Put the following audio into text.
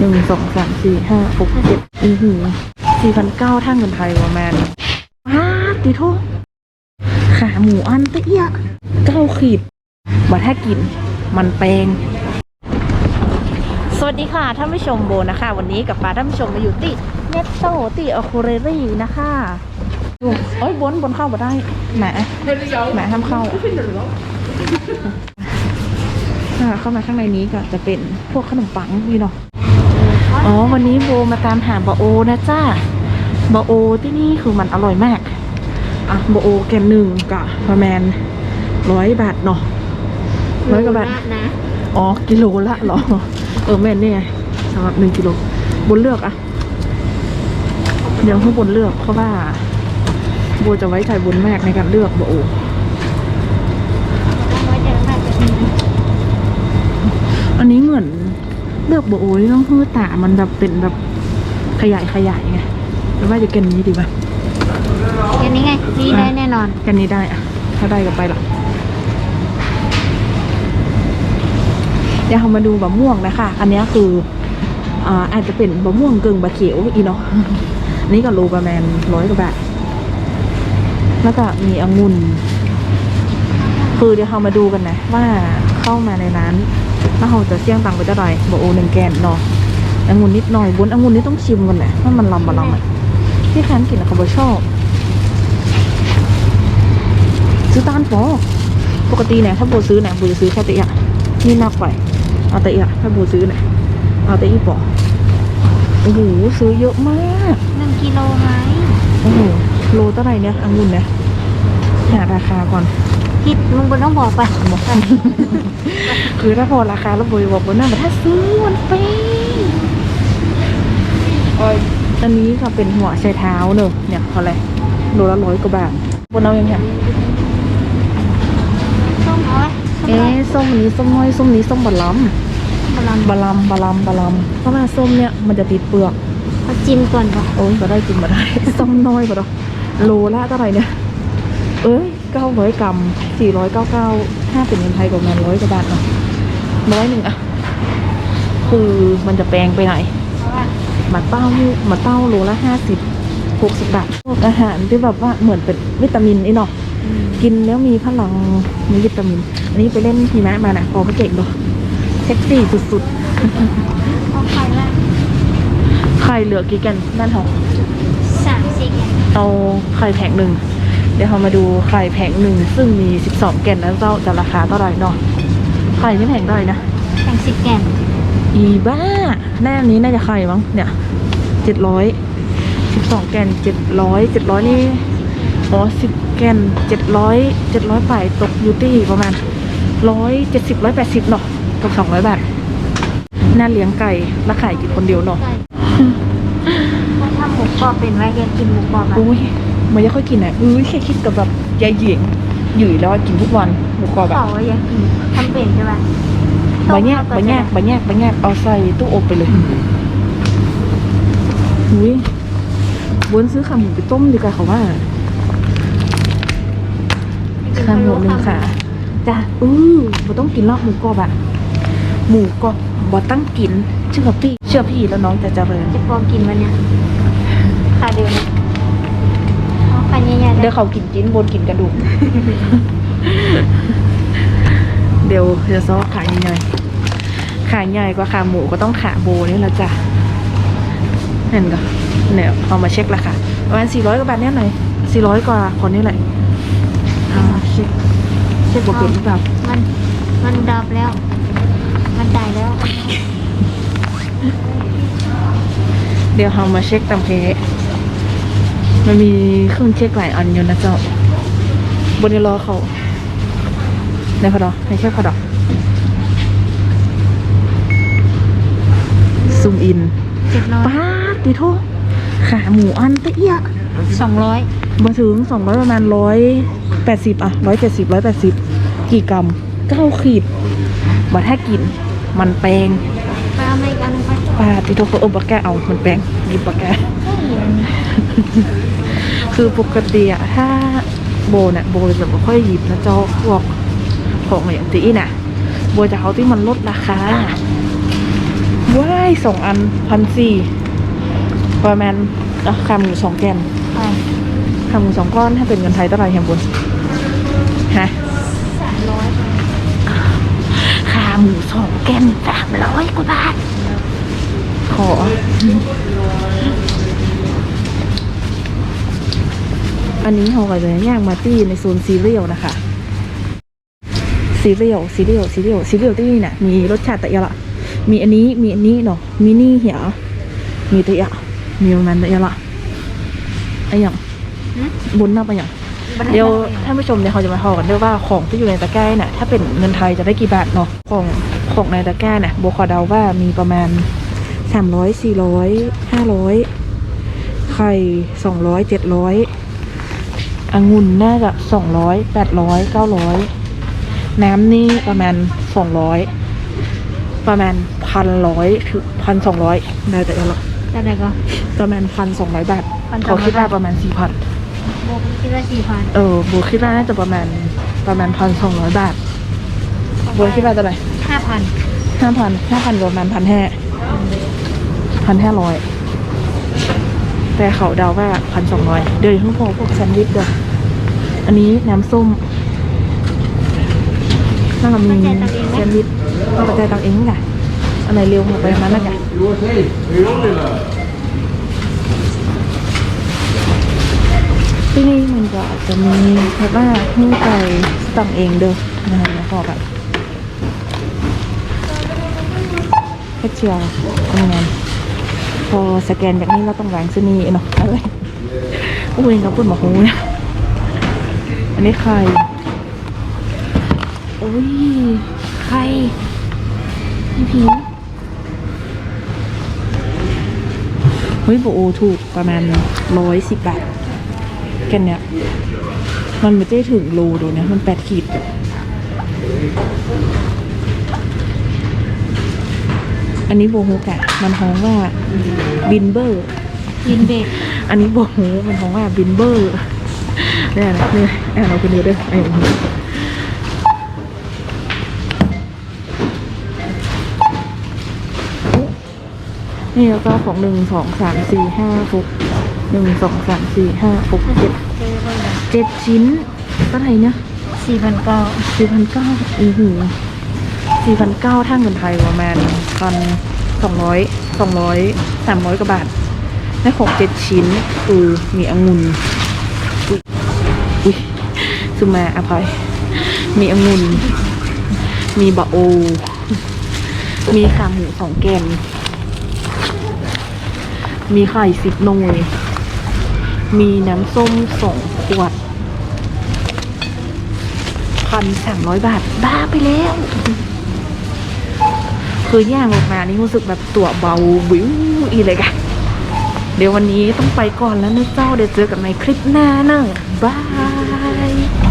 หนึ่งสองสามสี่ห้าหกเจ็ดอือหือสี่พันเก้าท่าเงินไทยประมาณอ้าติโทขาหมูอันเตี้ยเก้าขีดบัถ้ากิน มันแปลงสวัสดีค่ะท่านผู้ชมโบนะคะ วันนี้กับปาท่านผู้ชมมาอยู่ที่เนตโตติอโคเรรี่นะคะดูเอ้ยบนบนเข้ามาได้แหมแหมทำเข้าอ่าเข้ามาข้างในนี้ก็จะเป็นพวกขนมปังนี่เนาะ อ๋อ วันนี้โบมาตามหาบะโอนะจ้าบะโอที่นี่คือมันอร่อยมาก อะบะโอแกนหนึ่งก็ประมาณร้อยบาทเนาะร้อยกว่าบาท นะอ๋อ กิโลละเหรอ เออแม่นนี่ไงสำหรับหนึ่งกิโล บนเลือกอะเดี๋ยวให้บนเลือกเพราะว่าบัวจะไว้ใจบนมากในการเลือกบโอต้องไว้ใจมากแบบนี้อันนี้เหมือน เลือกบโอนี่ต้องฮื้อตามันแบบเป็นแบบขยายขยายไงหรือว่าจะเกินนี้ดีป่ะอย่างนี้ไงนี่ได้แน่นอนกันนี้ได้อะถ้าได้ก็ไปละเดี๋ยวเรามาดูบะม่วงนะคะ อันนี้คืออ่าอาจจะเป็นบะม่วงกึ่งบะเขียวอีเนาะอันนี้ก็โลประมาณร้อยกว่าบาทแล้วก็มีองุ่นคือเดี๋ยวเรามาดูกันนะว่า เข้ามาในร้านแล้วเราจะเสี่ยงตังค์ไปเท่าไหร่บะโอหนึ่งแกนเนาะองุ่นนิดหน่อยบนองุ่นนี่ต้องชิมกันนะว่ามันลำบะลำอะที่ค้านกินอะเขาบชอบซื้อตาลปอปกติเนี่ยถ้าโบซื้อเนี่ยโบจะซื้อแค่เตะอะนี่นักไปเอาเตะอะถ้าโบซื้อเนี่ยเอาเตะอีปอโอ้โหซื้อเยอะมากหนึ่งกิโลไหมโอ้โหโลเท่าไหร่เนี่ยองุ่นเนี่ย หาราคาก่อน คิดมึงบนต้องบอกไปบอกกันคือถ้าพอราคาแล้วโบจะบอกว่าน่าแต่ถ้าซื้อมันเป้งอันนี้ก็เป็นหัวไชเท้าเนอะเนี่ยเท่าไหร่โลละร้อยกว่าบาทบนเอายังไงส้มเอาไว้เอ๊ะส้มนี้ส้มน้อยส้มนี้ส้มบะล้ำกำลังบะลำบะลำบะลำเพราะว่าส้มเนี่ยมันจะติดเปลือกเอาจิ้มก่อนป่ะโอ้ยก็ได้กินมาได้ส้มน้อยปะเนาะโลละเท่าไหร่เนี่ย เอ้ยเก้าร้อยกรัมสี่ร้อยเก้าเก้าถ้าเป็นเงินไทยก็ประมาณร้อยกว่าบาทเนาะร้อยหนึ่งอะคือมันจะแปลงไปไหนเพราะว่าหมาเต้านี่หมาเต้าโลละห้าสิบหกสิบบาทพวกอาหารที่แบบว่าเหมือนเป็นวิตามินไอ้เนาะอืมกินแล้วมีพลังมีวิตามิน อันนี้ไปเล่นหิมะมานะพอเขาเก่งเนาะเซ็กซี่สุดๆเอาไปละไข่เหลือกี่แกันนั่นเหรอสามสี่แกนเอาไข่แผงหนึ่ง เดี๋ยวเรามาดูไข่แผงหนึ่งซึ่งมี 12 แก่นแล้วเจ้าจะราคาเท่าไหร่เนาะไข่นี่แผงเท่าไหร่นะแข่งสิบแกนอีบ้าแน่อันนี้น่าจะไข่มั้งเนี่ยเจ็ดร้อยสิบสองแก่นเจ็ดร้อยเจ็ดร้อยนี่อ๋อสิบแก่นเจ็ดร้อยเจ็ดร้อยไปตกยูตี้ประมาณร้อยเจ็ดสิบร้อยแปดสิบเนาะตกสองร้อยบาทน่าเลี้ยงไก่และขายกินคนเดียวเนาะใช่ว่าถ้าหมูกรอบเป็นไว้แกกินหมูกรอบอะอุ้ย มันยังค่อยกินอะอุ้ยแค่คิดกับแบบยายหญิงหยุ่ยแล้วกินทุกวันหมูกรอบแบบต่อว่าอยากกินทำเป็นใช่ป่ะบะแยกบะแยกบะแยกบะแยกเอาใส่ตู้อบไปเลยอุ้ยบนซื้อขาหมูไปต้มดีกว่าเขาว่าขาหมูหนึ่งค่ะจ้ะอือบ่ต้องกินหรอกหมูกรอบอะหมูกรอบบ่ตั้งกินเชื่อพี่ เชื่อพี่แล้วน้องจะเจริญจะพอกินวันเนี้ยขาเดียวนะเอาขาใหญ่ๆ เดี๋ยวเขากินจิ้นบนกินกระดูก เดี๋ยวเดี๋ยวซอขาใหญ่ๆขาใหญ่กว่าขาหมูก็ต้องขาโบนี่แหละจ้ะนั่นก็เนี่ยเอามาเช็คราคาประมาณสี่ร้อยกว่าบาทเนี่ยหน่อยสี่ร้อยกว่าคนนี้แหละอ่าเช็คเช็คว่าเป็นหรือเปล่ามันมันดับแล้ว มันได้แล้ว เดี๋ยวเรามาเช็คตามเพจ มันมีเครื่องเช็คหลายอันอยู่นะเจ้า บนนี้รอเขาในพอดอในแค่พอดอซูมอินเจ็ดร้อยป้าดติโทขาหมูอันเตี้ยสองร้อยมาถึงสองร้อยประมาณร้อยแปดสิบอะร้อยเจ็ดสิบร้อยแปดสิบกี่กรัมเก้าขีดบัถ้ากิน มันแปลงไปเอามาอีกอันหนึงไปป้าดติโทเออบักแกเอา มันแปลงหยิบบักแก คือปกติอะถ้าโบเนี่ยโบจะไม่ค่อยหยิบนะเจ้าพวกของอย่างตีน่ะ โบจะเอาที่มันลดราคาว้ายสองอันพันสี่ประมาณอะขาหมูสองแกนอ่าขาหมูสองก้อนถ้าเป็นเงินไทยเท่าไหร่แฮมบุญฮะสามร้อยขาหมูสองแกนสามร้อยกว่าบาทขอ อันนี้เขาก็จะย่างมาตี้ในโซนซีเรียลนะคะซีเรียลซีเรียลซีเรียลซีเรียลที่นี่น่ะมีรสชาติแต่อยางละมีอันนี้มีอันนี้เนาะมินี่เหี่ยมีแต่อยางมีประมาณแต่อยางละไอ้อย่างหืมบุญนับไปอย่างเดี๋ยวท่านผู้ชมเนี่ยเขาจะมาทอกันด้วยว่าของที่อยู่ในตะกร้าเนี่ยถ้าเป็นเงินไทยจะได้กี่บาทเนาะของของในตะกร้าเนี่ยโบขอเดาว่ามีประมาณสามร้อยสี่ร้อยห้าร้อยไข่สองร้อยเจ็ดร้อย องุ่นน่าจะสองร้อยแปดร้อยเก้าร้อยน้ำนี่ประมาณสองร้อยประมาณพันร้อยถึงพันสองร้อยได้แต่ละจะไหนก็ ประมาณพันสองร้อยบาท1,200 เขาคิดว่าประมาณสี่พันโบกคิดว่าสี่พันเออโบคิดว่าน่าจะประมาณประมาณพันสองร้อยบาทโบคิดว่าจะไหรห้าพันห้าพันห้าพันประมาณพันห้าพันห้าร้อย แต่เขาเดาว่าพันสองร้อยเดี๋ยวทั้งพอพวกแซนด์วิชเด้ออันนี้น้ำส้มแล้วก็มีแซนด์วิชเรากระจายตังเองนี่แหละอันไหนเร็วหมดไปอันนั้นนะไงที่นี่มันก็จะมีแบบว่าให้ไปสั่งเองเด้อนะคะแล้วพอแบบแค่เชียร์ทำงาน พอสแกนแบบนี้เราต้องแหวงซื้อนี่เนาะอะไรอุ้ยกับปุ่นหมอหูนี่ยอันนี้ใครโอ้ยใครพี่พีเฮ้ยโบโอถูกประมาณร้อยสิบบาทแกันเนี้ยมันไม่ได้ถึงโลดี๋ยวนี้มันแปดขีด อันนี้โบฮูกอะมันฮ้องว่าบินเบอร์ ยินเบกอันนี้โบฮูมันฮ้องว่าบินเบอร์เนี่ยนะเนี่ยอ่านเราคนเดียวเด้วยไอ้โบฮูนี่แล้วก็ของหนึ่งสองสามสี่ห้าหกหนึ่งสองสามสี่ห้าหกเจ็ดเจอคนละเจ็ดชิ้นเท่าไหร่เนี่ยสี่พันเก้าสี่พันเก้าอือหือ สี่พันเก้าถ้าเงินไทยประมาณพันสองร้อยสองร้อยสามร้อยกว่าบาทได้ของเจ็ดชิ้นคือมีองุ่นอุ๊ยอุ้ยสุมาอภัย มีองุ่นมีบะโอ มีขาหมูสองแกน มีไข่สิบหน่วยมีน้ำส้มสองขวดพันสามร้อยบาท บ้าไปแล้ว คือย่างออกมานี่รู้สึกแบบตัวเบาวิวอีเลยค่ะเดี๋ยววันนี้ต้องไปก่อนแล้วนะเจ้าเดี๋ยวเจอกันในคลิปหน้าเนอะบาย